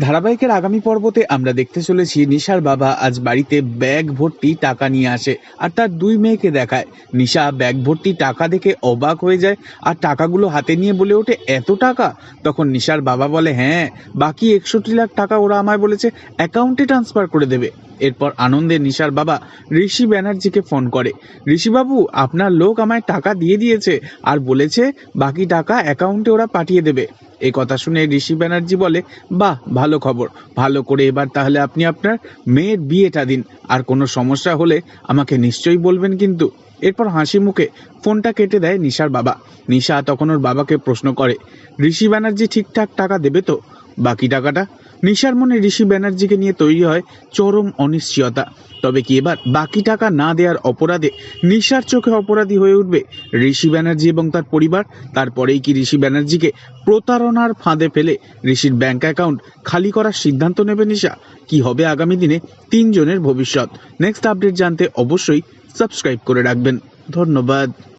ধারাবাহিকের আগামী পর্বতে আমরা দেখতে চলেছি নিশার বাবা আজ বাড়িতে ব্যাগ ভর্তি টাকা নিয়ে আসে আর তার দুই মেয়েকে দেখায়। নিশা ব্যাগ ভর্তি টাকা দেখে অবাক হয়ে যায় আর টাকাগুলো হাতে নিয়ে বলে ওঠে, এত টাকা? তখন নিশার বাবা বলে হ্যাঁ বাকি একষট্টি লাখ টাকা ওরা আমায় বলেছে, অ্যাকাউন্টে ট্রান্সফার করে দেবে। এরপর আনন্দে নিশার বাবা ঋষি ব্যানার্জিকে ফোন করে, ঋষিবাবু, আপনার লোক আমায় টাকা দিয়ে দিয়েছে আর বলেছে বাকি টাকা অ্যাকাউন্টে ওরা পাঠিয়ে দেবে। এই কথা শুনে ঋষি ব্যানার্জি বলে, বাহ, ভালো খবর। ভালো করে এবার তাহলে আপনি আপনার মেয়ের বিয়েটা দিন। আর কোনো সমস্যা হলে আমাকে নিশ্চয়ই বলবেন কিন্তু। এরপর হাসি মুখে ফোনটা কেটে দেয় নিশার বাবা। নিশা তখন ওর বাবাকে প্রশ্ন করে, ঋষি ব্যানার্জি ঠিকঠাক টাকা দেবে তো? বাকি টাকাটা নিশার মনে ঋষি ব্যানার্জিকে নিয়ে তৈরি হয় চরম অনিশ্চয়তা। তবে কি এবার বাকি টাকা না দেওয়ার অপরাধে নিশার চোখে অপরাধী হয়ে উঠবে ঋষি ব্যানার্জি এবং তার পরিবার? তারপরেই কি ঋষি ব্যানার্জিকে প্রতারণার ফাঁদে ফেলে ঋষির ব্যাংক অ্যাকাউন্ট খালি করার সিদ্ধান্ত নেবে নিশা? কি হবে আগামী দিনে তিনজনের ভবিষ্যৎ? নেক্সট আপডেট জানতে অবশ্যই সাবস্ক্রাইব করে রাখবেন। ধন্যবাদ।